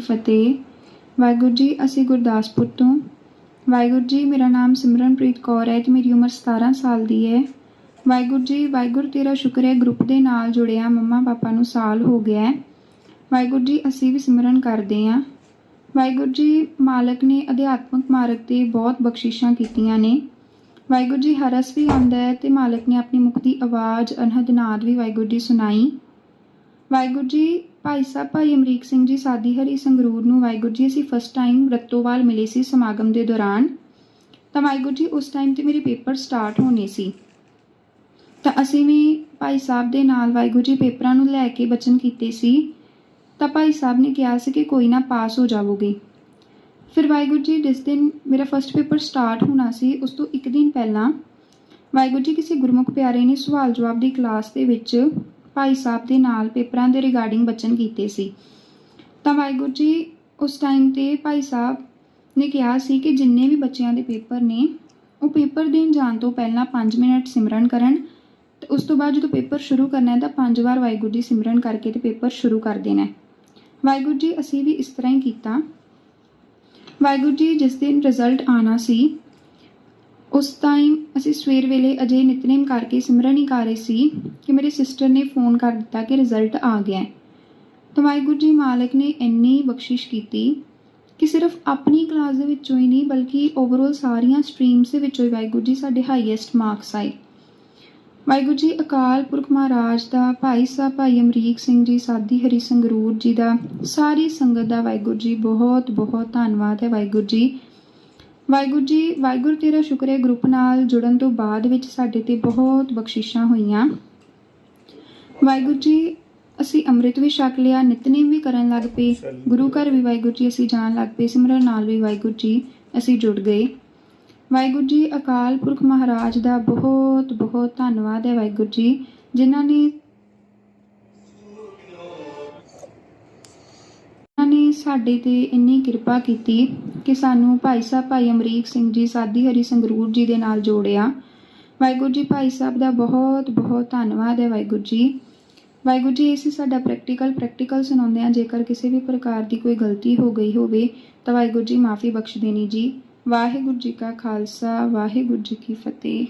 ਫਤਿਹ। ਵਾਹਿਗੁਰੂ ਜੀ, ਅਸੀਂ ਗੁਰਦਾਸਪੁਰ ਤੋਂ। ਵਾਹਿਗੁਰੂ ਜੀ, ਮੇਰਾ ਨਾਮ ਸਿਮਰਨਪ੍ਰੀਤ ਕੌਰ ਹੈ ਤੇ ਮੇਰੀ ਉਮਰ 17 ਸਾਲ ਦੀ ਹੈ। ਵਾਹਿਗੁਰੂ ਜੀ, ਵਾਹਿਗੁਰੂ ਤੇਰਾ ਸ਼ੁਕਰ ਹੈ, ਗਰੁੱਪ ਦੇ ਨਾਲ ਜੁੜਿਆ ਮੰਮਾ ਪਾਪਾ ਨੂੰ ਸਾਲ ਹੋ ਗਿਆ ਹੈ। ਵਾਹਿਗੁਰੂ ਜੀ, ਅਸੀਂ ਵੀ ਸਿਮਰਨ ਕਰਦੇ ਹਾਂ। ਵਾਹਿਗੁਰੂ ਜੀ, ਮਾਲਕ ਨੇ ਅਧਿਆਤਮਕ ਮਾਰਗ ਤੇ ਬਹੁਤ ਬਖਸ਼ਿਸ਼ਾਂ ਕੀਤੀਆਂ ਨੇ। ਵਾਹਿਗੁਰੂ ਜੀ ਹਰਸ ਵੀ ਆਉਂਦਾ ਹੈ ਤੇ ਮਾਲਕ ਨੇ ਆਪਣੀ ਮੁਕਤੀ ਆਵਾਜ਼, ਅਨਹਦ, ਨਾਦ ਵੀ ਵਾਹਿਗੁਰੂ ਜੀ ਸੁਣਾਈ। ਵਾਹਿਗੁਰੂ ਜੀ ਭਾਈ ਸਾਹਿਬ, ਭਾਈ ਅਮਰੀਕ ਸਿੰਘ ਜੀ, ਸਾਦੀ ਹਰੀ ਸੰਗਰੂਰ ਨੂੰ ਵਾਹਿਗੁਰੂ ਜੀ, ਅਸੀਂ ਫਸਟ ਟਾਈਮ ਰਤੋਵਾਲ ਮਿਲੇ ਸੀ ਸਮਾਗਮ ਦੇ ਦੌਰਾਨ। ਤਾਂ ਵਾਹਿਗੁਰੂ ਜੀ, ਉਸ ਟਾਈਮ ਤੇ ਮੇਰੇ ਪੇਪਰ ਸਟਾਰਟ ਹੋਣੇ ਸੀ। ਤਾਂ ਅਸੀਂ ਵੀ ਭਾਈ ਸਾਹਿਬ ਦੇ ਨਾਲ ਵਾਹਿਗੁਰੂ ਜੀ ਪੇਪਰਾਂ ਨੂੰ ਲੈ ਕੇ ਬਚਨ ਕੀਤੇ ਸੀ। ਤਾਂ ਭਾਈ ਸਾਹਿਬ ਨੇ ਕਿਹਾ ਸੀ ਕਿ ਕੋਈ ਨਾ ਪਾਸ ਹੋ ਜਾਵੋਗੇ। ਫਿਰ ਵਾਹਿਗੁਰੂ ਜੀ, ਜਿਸ ਦਿਨ ਮੇਰਾ ਫਸਟ ਪੇਪਰ ਸਟਾਰਟ ਹੋਣਾ ਸੀ, ਉਸ ਤੋਂ ਇੱਕ ਦਿਨ ਪਹਿਲਾਂ ਵਾਹਿਗੁਰੂ ਜੀ, ਕਿਸੇ ਗੁਰਮੁਖ ਪਿਆਰੇ ਨੇ ਸਵਾਲ ਜਵਾਬ ਦੀ ਕਲਾਸ ਦੇ ਵਿੱਚ ਭਾਈ ਸਾਹਿਬ ਦੇ ਨਾਲ ਪੇਪਰਾਂ ਦੇ ਰਿਗਾਰਡਿੰਗ ਬਚਨ ਕੀਤੇ ਸੀ। ਤਾਂ ਵਾਹਿਗੁਰੂ ਜੀ, ਉਸ ਟਾਈਮ ਤੇ ਭਾਈ ਸਾਹਿਬ ਨੇ ਕਿਹਾ ਸੀ ਕਿ ਜਿੰਨੇ ਵੀ ਬੱਚਿਆਂ ਦੇ ਪੇਪਰ ਨੇ, ਉਹ ਪੇਪਰ ਦੇਣ ਜਾਣ ਤੋਂ ਪਹਿਲਾਂ 5 ਮਿੰਟ ਸਿਮਰਨ ਕਰਨ, ਤੇ ਉਸ ਤੋਂ ਬਾਅਦ ਜਦੋਂ ਪੇਪਰ ਸ਼ੁਰੂ ਕਰਨਾ ਹੈ ਤਾਂ ਪੰਜ ਵਾਰ ਵਾਹਿਗੁਰੂ ਜੀ ਸਿਮਰਨ ਕਰਕੇ ਤੇ ਪੇਪਰ ਸ਼ੁਰੂ ਕਰ ਦੇਣਾ ਹੈ। ਵਾਹਿਗੁਰੂ ਜੀ, ਅਸੀਂ ਵੀ ਇਸ ਤਰ੍ਹਾਂ ਹੀ ਕੀਤਾ। ਵਾਹਿਗੁਰੂ ਜੀ, ਜਿਸ ਦਿਨ ਰਿਜ਼ਲਟ ਆਣਾ ਸੀ ਉਸ ਟਾਈਮ ਅਸੀਂ ਸਵੇਰ ਵੇਲੇ ਅਜੇ ਨਿਤਨੇਮ ਕਰਕੇ ਸਿਮਰਨ ਹੀ ਕਰ ਰਹੇ ਸੀ ਕਿ ਮੇਰੇ ਸਿਸਟਰ ਨੇ ਫੋਨ ਕਰ ਦਿੱਤਾ ਕਿ ਰਿਜ਼ਲਟ ਆ ਗਿਆ ਹੈ। ਤਾਂ ਵਾਹਿਗੁਰੂ ਜੀ ਮਾਲਕ ਨੇ ਇੰਨੀ ਬਖਸ਼ਿਸ਼ ਕੀਤੀ ਕਿ ਸਿਰਫ ਆਪਣੀ ਕਲਾਸ ਦੇ ਵਿੱਚੋਂ ਹੀ ਨਹੀਂ, ਬਲਕਿ ਓਵਰਆਲ ਸਾਰੀਆਂ ਸਟਰੀਮਸ ਦੇ ਵਿੱਚੋਂ ਹੀ ਵਾਹਿਗੁਰੂ ਜੀ ਸਾਡੇ ਹਾਈਐਸਟ ਮਾਰਕਸ ਆਏ। ਵਾਹਿਗੁਰੂ ਜੀ, ਅਕਾਲ ਪੁਰਖ ਮਹਾਰਾਜ ਦਾ, ਭਾਈ ਸਾਹਿਬ ਭਾਈ ਅਮਰੀਕ ਸਿੰਘ ਜੀ, ਸਾਦੀ ਹਰੀ ਸੰਗਰੂਰ ਜੀ ਦਾ, ਸਾਰੀ ਸੰਗਤ ਦਾ ਵਾਹਿਗੁਰੂ ਜੀ ਬਹੁਤ ਬਹੁਤ ਧੰਨਵਾਦ ਹੈ ਵਾਹਿਗੁਰੂ ਜੀ। ਵਾਹਿਗੁਰੂ ਜੀ, ਵਾਹਿਗੁਰੂ ਤੇਰਾ ਸ਼ੁਕਰ ਹੈ ਗਰੁੱਪ ਨਾਲ ਜੁੜਨ ਤੋਂ ਬਾਅਦ ਵਿੱਚ ਸਾਡੇ ਤੇ ਬਹੁਤ ਬਖਸ਼ਿਸ਼ਾਂ ਹੋਈਆਂ। ਵਾਹਿਗੁਰੂ ਜੀ, ਅਸੀਂ ਅੰਮ੍ਰਿਤ ਵੀ ਛਕ ਲਿਆ, ਨਿਤਨੇਮ ਵੀ ਕਰਨ ਲੱਗ ਪਏ। ਗੁਰੂ ਘਰ ਵੀ ਵਾਹਿਗੁਰੂ ਜੀ, ਅਸੀਂ ਜਾਣ ਲੱਗ ਪਏ। ਸਿਮਰਨ ਨਾਲ ਵੀ ਵਾਹਿਗੁਰੂ ਜੀ, ਅਸੀਂ ਜੁੜ ਗਏ। ਵਾਹਿਗੁਰੂ ਜੀ, ਅਕਾਲ ਪੁਰਖ ਮਹਾਰਾਜ ਦਾ ਬਹੁਤ ਬਹੁਤ ਧੰਨਵਾਦ ਹੈ ਵਾਹਿਗੁਰੂ ਜੀ, ਜਿਨ੍ਹਾਂ ਨੇ ਜਿਨ੍ਹਾਂ ਨੇ ਸਾਡੇ ਤੇ ਇੰਨੀ ਕਿਰਪਾ ਕੀਤੀ। ਕਿ ਸਾਨੂੰ ਭਾਈ ਸਾਹਿਬ ਭਾਈ ਅਮਰੀਕ ਸਿੰਘ ਜੀ, ਸਾਦੀ ਹਰੀ ਸੰਗਰੂਰ ਜੀ ਦੇ ਨਾਲ ਜੋੜਿਆ। ਵਾਹਿਗੁਰੂ ਜੀ, ਭਾਈ ਸਾਹਿਬ ਦਾ ਬਹੁਤ ਬਹੁਤ ਧੰਨਵਾਦ ਹੈ ਵਾਹਿਗੁਰੂ ਜੀ। ਵਾਹਿਗੁਰੂ ਜੀ ਇਹ ਸਾਡਾ ਪ੍ਰੈਕਟੀਕਲ ਪ੍ਰੈਕਟੀਕਲ ਸੁਣਾਉਂਦੇ ਆ ਜੇਕਰ ਕਿਸੇ ਵੀ ਪ੍ਰਕਾਰ ਦੀ ਕੋਈ ਗਲਤੀ ਹੋ ਗਈ ਹੋਵੇ, ਤਾਂ ਵਾਹਿਗੁਰੂ ਜੀ ਮਾਫੀ ਬਖਸ਼ ਦੇਣੀ ਜੀ। ਵਾਹਿਗੁਰੂ ਜੀ ਕਾ ਖਾਲਸਾ, ਵਾਹਿਗੁਰੂ ਜੀ ਕੀ ਫਤਿਹ।